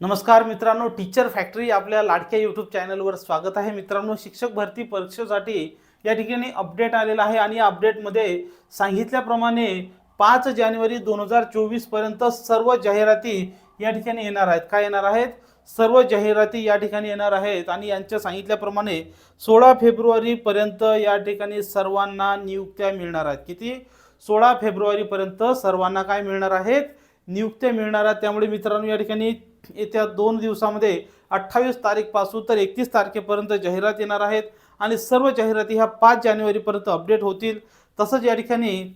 नमस्कार मित्रांनो teacher factory आपल्या लाडक्या यूट्यूब चॅनलवर स्वागत आहे. मित्रांनो शिक्षक भरती परीक्षेसाठी या ठिकाणी अपडेट आलेला आहे आणि या अपडेटमध्ये सांगितल्याप्रमाणे पाच जानेवारी दोन हजार चोवीसपर्यंत सर्व जाहिराती या ठिकाणी येणार आहेत. काय येणार आहेत? सर्व जाहिराती या ठिकाणी येणार आहेत आणि यांच्या सांगितल्याप्रमाणे सोळा फेब्रुवारीपर्यंत या ठिकाणी सर्वांना नियुक्त्या मिळणार आहेत. किती? सोळा फेब्रुवारीपर्यंत सर्वांना काय मिळणार आहेत? नियुक्त्या मिळणार आहेत. त्यामुळे मित्रांनो या ठिकाणी येत्या दोन दिवसामध्ये अठ्ठावीस तारीखपासून तर एकतीस तारखेपर्यंत जाहिरात येणार आहेत आणि सर्व जाहिराती ह्या पाच जानेवारीपर्यंत अपडेट होतील. तसंच या ठिकाणी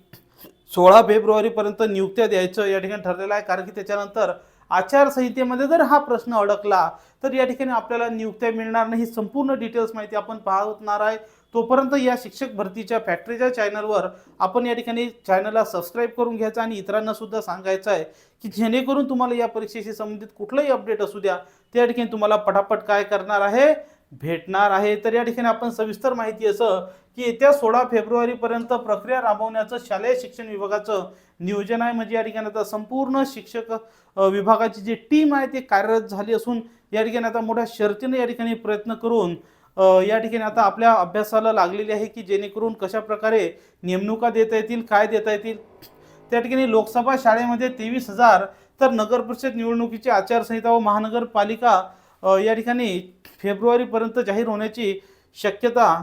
सोळा फेब्रुवारीपर्यंत नियुक्त्या द्यायचं या ठिकाणी ठरलेलं आहे. कारण की त्याच्यानंतर आचारसंहितेमध्ये जर हा प्रश्न अडकला तर या ठिकाणी आपल्याला नियुक्त्या मिळणार नाही. ही संपूर्ण डिटेल्स माहिती आपण पाहणार आहे. तोपर्यंत या शिक्षक भरतीच्या फॅक्टरीच्या चॅनलवर आपण या ठिकाणी चॅनलला सबस्क्राईब करून घ्यायचं आणि इतरांना सुद्धा सांगायचं आहे की जेणेकरून तुम्हाला या परीक्षेशी संबंधित कुठलंही अपडेट असू द्या त्या ठिकाणी तुम्हाला पटापट काय करणार आहे भेटणार आहे. तर या ठिकाणी आपण सविस्तर माहिती असं की येत्या सोळा फेब्रुवारीपर्यंत प्रक्रिया राबवण्याचं शालेय शिक्षण विभागाचं नियोजन आहे. म्हणजे या ठिकाणी आता संपूर्ण शिक्षक विभागाची जी टीम आहे ती कार्यरत झाली असून या ठिकाणी आता मोठ्या शर्तीने या ठिकाणी प्रयत्न करून या ठिकाणी आता आपल्या अभ्यासाला लागलेली आहे की जेणेकरून कशा प्रकारे नेमणुका देता येतील काय देता येतील? त्या ठिकाणी लोकसभा शाळेमध्ये तेवीस हजार तर नगर परिषद निवडणुकीची आचारसंहिता व महानगरपालिका या ठिकाणी फेब्रुवारीपर्यंत जाहीर होण्याची शक्यता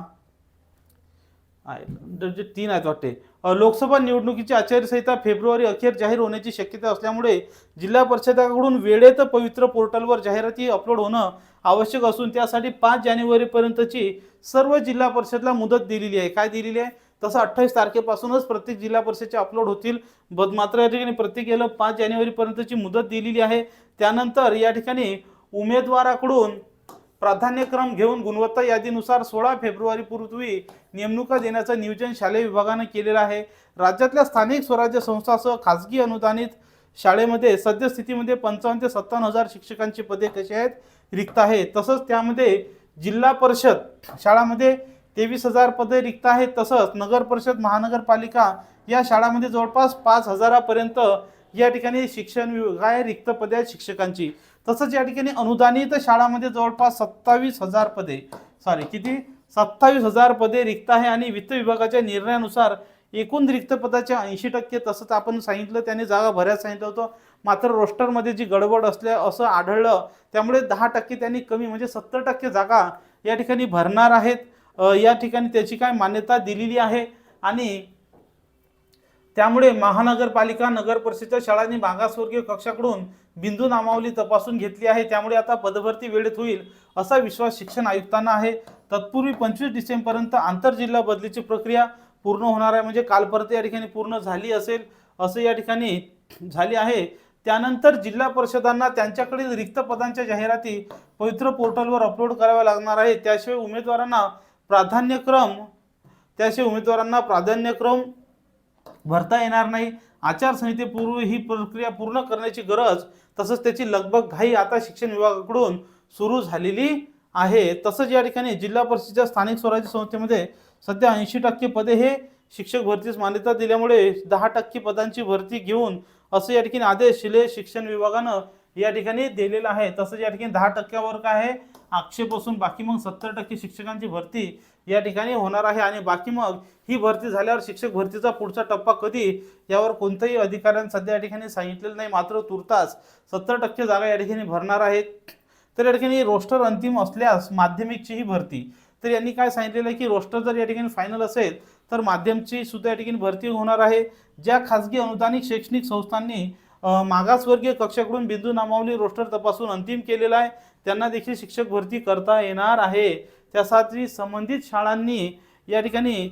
जे तीन आहेत वाटते. लोकसभा निवडणुकीची आचारसंहिता फेब्रुवारी अखेर जाहीर होण्याची शक्यता असल्यामुळे जिल्हा परिषदाकडून वेळेत पवित्र पोर्टलवर जाहिराती अपलोड होणं आवश्यक असून त्यासाठी पाच जानेवारीपर्यंतची सर्व जिल्हा परिषदला मुदत दिलेली आहे. काय दिलेली आहे? तसं अठ्ठावीस तारखेपासूनच प्रत्येक जिल्हा परिषदचे अपलोड होतील. बद मात्र या ठिकाणी प्रत्येकाला पाच जानेवारीपर्यंतची मुदत दिलेली आहे. त्यानंतर या ठिकाणी उमेदवाराकडून प्राधान्यक्रम घेऊन गुणवत्ता यादीनुसार सोळा फेब्रुवारीपूर्वी नेमणुका देण्याचं नियोजन शालेय विभागानं केलेलं आहे. राज्यातल्या स्थानिक स्वराज्य संस्थासह खाजगी अनुदानित शाळेमध्ये सद्यस्थितीमध्ये पंचावन्न ते सत्तावन्न हजार शिक्षकांची पदे कशी आहेत रिक्त आहेत तसंच त्यामध्ये जिल्हा परिषद शाळामध्ये तेवीस हजार पदे रिक्त आहेत. तसंच नगर परिषद महानगरपालिका या शाळामध्ये जवळपास पाच हजारापर्यंत या ठिकाणी शिक्षण विभाग आहे रिक्त पदे आहेत शिक्षकांची. तसंच या ठिकाणी अनुदानित शाळामध्ये जवळपास सत्तावीस हजार पदे सॉरी किती? सत्तावीस हजार पदे रिक्त आहे आणि वित्त विभागाच्या निर्णयानुसार एकूण रिक्त पदाच्या ऐंशी टक्के तसंच आपण सांगितलं त्याने जागा भरायला सांगितलं होतं. मात्र रोस्टरमध्ये जी गडबड असल्या असं आढळलं त्यामुळे दहा टक्के त्यांनी कमी म्हणजे सत्तर टक्के जागा या ठिकाणी भरणार आहेत. या ठिकाणी त्याची काय मान्यता दिलेली आहे? आणि त्यामुळे महानगरपालिका नगर परिषदच्या शाळांनी मागासवर्गीय कक्षाकडून बिंदू नामावली तपासून घेतली आहे. त्यामुळे आता पदभरती वेळेत होईल असा विश्वास शिक्षण आयुक्तांना आहे. तत्पूर्वी पंचवीस डिसेंबरपर्यंत आंतरजिल्हा बदलीची प्रक्रिया पूर्ण होणार आहे. म्हणजे कालपर्यंत या ठिकाणी पूर्ण झाली असेल असं या ठिकाणी झाली आहे. त्यानंतर जिल्हा परिषदांना त्यांच्याकडील रिक्त पदांच्या जाहिराती पवित्र पोर्टलवर अपलोड कराव्या लागणार आहे. त्याशिवाय उमेदवारांना प्राधान्यक्रम त्याशिवाय उमेदवारांना प्राधान्यक्रम भरता येणार नाही. आचारसंहितेपूर्वी ही प्रक्रिया पूर्ण करण्याची गरज तसंच त्याची लगबग घाई आता शिक्षण विभागाकडून सुरू झालेली आहे. तसंच या ठिकाणी जिल्हा परिषदेच्या स्थानिक स्वराज्य संस्थेमध्ये सध्या ऐंशी टक्के पदे हे शिक्षक भरतीस मान्यता दिल्यामुळे दहा टक्के पदांची भरती घेऊन असं या ठिकाणी आदेश शिले शिक्षण विभागानं या ठिकाणी दिलेला आहे. तसंच या ठिकाणी दहा टक्क्यावर काय आहे? आक्षेप असून बाकी मग सत्तर टक्के शिक्षकांची भरती या ठिकाणी होणार आहे. आणि बाकी मग ही भरती झाल्यावर शिक्षक भरतीचा पुढचा टप्पा कधी? यावर कोणत्याही अधिकाऱ्यांनी सध्या या ठिकाणी सांगितलेलं नाही. मात्र तुर्तास सत्तर टक्के जागा या ठिकाणी भरणार आहेत. तर या ठिकाणी रोस्टर अंतिम असल्यास माध्यमिकची ही भरती. तर यांनी काय सांगितलेलं आहे की रोस्टर जर या ठिकाणी फायनल असेल तर माध्यमची सुद्धा या ठिकाणी भरती होणार आहे. ज्या खाजगी अनुदानित शैक्षणिक संस्थांनी मागासवर्गीय कक्षाकडून बिंदू नामावली रोस्टर तपासून अंतिम केलेला आहे त्यांना देखील शिक्षक भरती करता येणार आहे. त्यासाठी संबंधित शाळांनी या ठिकाणी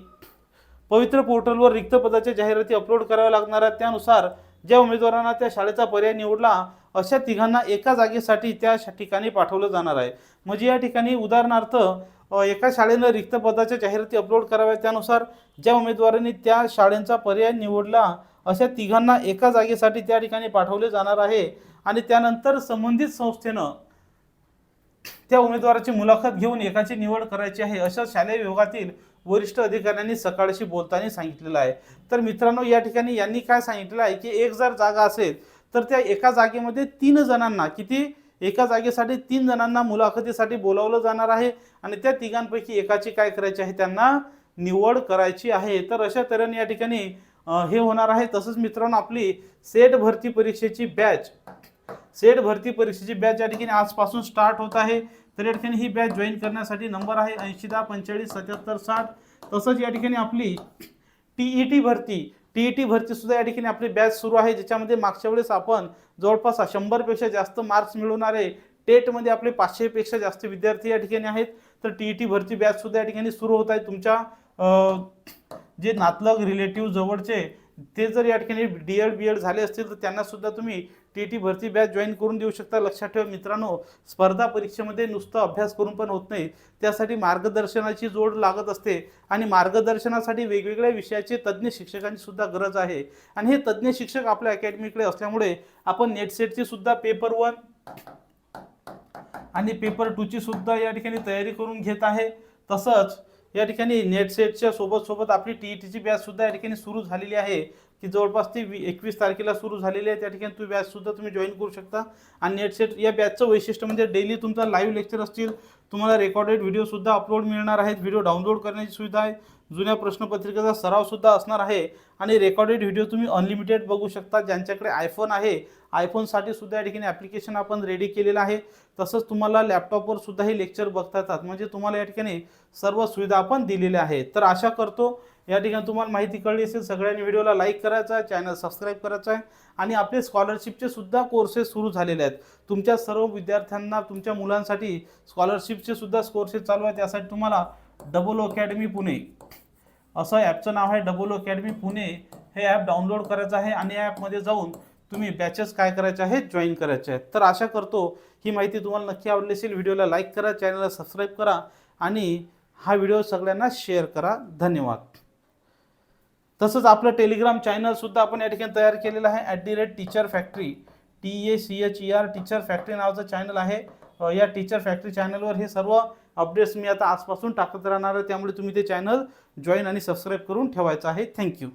पवित्र पोर्टलवर रिक्त पदाच्या जाहिराती अपलोड कराव्या लागणार आहेत. त्यानुसार ज्या उमेदवारांना त्या शाळेचा पर्याय निवडला अशा तिघांना एका जागेसाठी त्या शा- ठिकाणी पाठवलं जाणार आहे. म्हणजे या ठिकाणी उदाहरणार्थ एका शाळेनं रिक्त पदाच्या जाहिराती अपलोड कराव्या त्यानुसार ज्या उमेदवारांनी त्या शाळेंचा पर्याय निवडला अशा तिघांना एका जागेसाठी त्या ठिकाणी पाठवले जाणार आहे. आणि त्यानंतर संबंधित संस्थेनं त्या उमेदवाराची मुलाखत घेऊन एकाची निवड करायची आहे अशा शालेय विभागातील वरिष्ठ अधिकाऱ्यांनी सकाळशी बोलताना सांगितलेलं आहे. तर मित्रांनो या ठिकाणी यांनी काय सांगितलं आहे की एक जर जागा असेल तर त्या एका जागेमध्ये तीन जणांना किती? एका जागेसाठी तीन जणांना मुलाखतीसाठी बोलावलं जाणार आहे आणि त्या तिघांपैकी एकाची काय करायची आहे? त्यांना निवड करायची आहे. तर अशा तऱ्हेने या ठिकाणी हे होणार आहे. तसंच मित्रांनो आपली सेट भरती परीक्षेची बॅच सेट भरती परीक्षेची बॅच या ठिकाणी आजपासून स्टार्ट होत आहे. तर या ठिकाणी ही बॅच जॉईन करण्यासाठी नंबर आहे ऐंशी दहा पंचेचाळीस सत्याहत्तर साठ. तसंच या ठिकाणी आपली टी ई टी भरती टी ई टी भरतीसुद्धा या ठिकाणी आपली बॅच सुरू आहे. ज्याच्यामध्ये मागच्या वेळेस आपण जवळपास शंभरपेक्षा जास्त मार्क्स मिळवणारे टेटमध्ये आपले पाचशेपेक्षा जास्त विद्यार्थी या ठिकाणी आहेत. तर टी ई टी भरती बॅचसुद्धा या ठिकाणी सुरू होत आहे. तुमच्या जे नातलग रिलेटिव्ह जवळचे ते जर या ठिकाणी डी एड बी एड झाले असतील तर त्यांना सुद्धा तुम्ही टी टी भरती बॅच जॉईन करून देऊ शकता. लक्षात ठेवा मित्रांनो स्पर्धा परीक्षेमध्ये नुसतं अभ्यास करून पण होत नाही. त्यासाठी मार्गदर्शनाची जोड लागत असते आणि मार्गदर्शनासाठी वेगवेगळ्या विषयाचे तज्ज्ञ शिक्षकांची सुद्धा गरज आहे. आणि हे तज्ज्ञ शिक्षक आपल्या अकॅडमीकडे असल्यामुळे आपण नेट सेटची सुद्धा पेपर वन आणि पेपर टूची सुद्धा या ठिकाणी तयारी करून घेत आहे. तसंच या ठिकाणी नेटसेटच्या सोबत सोबत आपली टी ई टीची बॅचसुद्धा या ठिकाणी सुरू झालेली आहे. की जवळपास ती वी एकवीस तारखेला सुरू झालेली आहे. त्या ठिकाणी तुम्ही बॅचसुद्धा तुम्ही जॉईन करू शकता. आणि नेटसेट या बॅचचं वैशिष्ट्य म्हणजे डेली तुमचा लाईव्ह लेक्चर असतील. तुम्हाला रेकॉर्डेड व्हिडिओसुद्धा अपलोड मिळणार आहेत. व्हिडिओ डाउनलोड करण्याची सुविधा आहे. जुन्या प्रश्नपत्रिकेचा सरावसुद्धा असणार आहे. आणि रेकॉर्डेड व्हिडिओ तुम्ही अनलिमिटेड बघू शकता ज्यांच्याकडे आयफोन आहे. आयफोनसाठी सुद्धा या ठिकाणी ॲप्लिकेशन आपण रेडी केलेलं आहे. तसंच तुम्हाला लॅपटॉपवर सुद्धा हे लेक्चर बघता येतात. म्हणजे तुम्हाला या ठिकाणी सर्व सुविधा आपण दिलेल्या आहेत. तर आशा करतो या ठिकाणी तुम्हाला माहिती कळली असेल. सगळ्यांनी व्हिडिओला लाईक करायचा आहे चॅनल सबस्क्राईब करायचा आहे. आणि आपले स्कॉलरशिपचे सुद्धा कोर्सेस सुरू झालेले आहेत. तुमच्या सर्व विद्यार्थ्यांना तुमच्या मुलांसाठी स्कॉलरशिपचे सुद्धा कोर्सेस चालू आहेत. त्यासाठी तुम्हाला डबल अकॅडमी पुणे. असं ॲपचं नाव आहे डबल अकॅडमी पुणे. हे ॲप डाउनलोड करायचं आहे आणि या ॲपमध्ये जाऊन तुम्ही बॅचेस काय करायचे आहेत जॉईन करायचे आहेत. तर आशा करतो ही माहिती तुम्हाला नक्की आवडली असेल. व्हिडिओला लाईक करा चॅनलला सबस्क्राईब करा आणि हा व्हिडिओ सगळ्यांना शेअर करा. धन्यवाद. तसंच आपलं टेलिग्राम चॅनलसुद्धा आपण या ठिकाणी तयार केलेलं आहे. At the rate teacher factory. T A C H E R teacher factory नावाचं चॅनल आहे. या टीचर फॅक्टरी चॅनलवर हे सर्व अपडेट्स मी आता आजपासून टाकत राहणार आहे. त्यामुळे तुम्ही ते चॅनल जॉईन आणि सबस्क्राईब करून ठेवायचं आहे. थँक्यू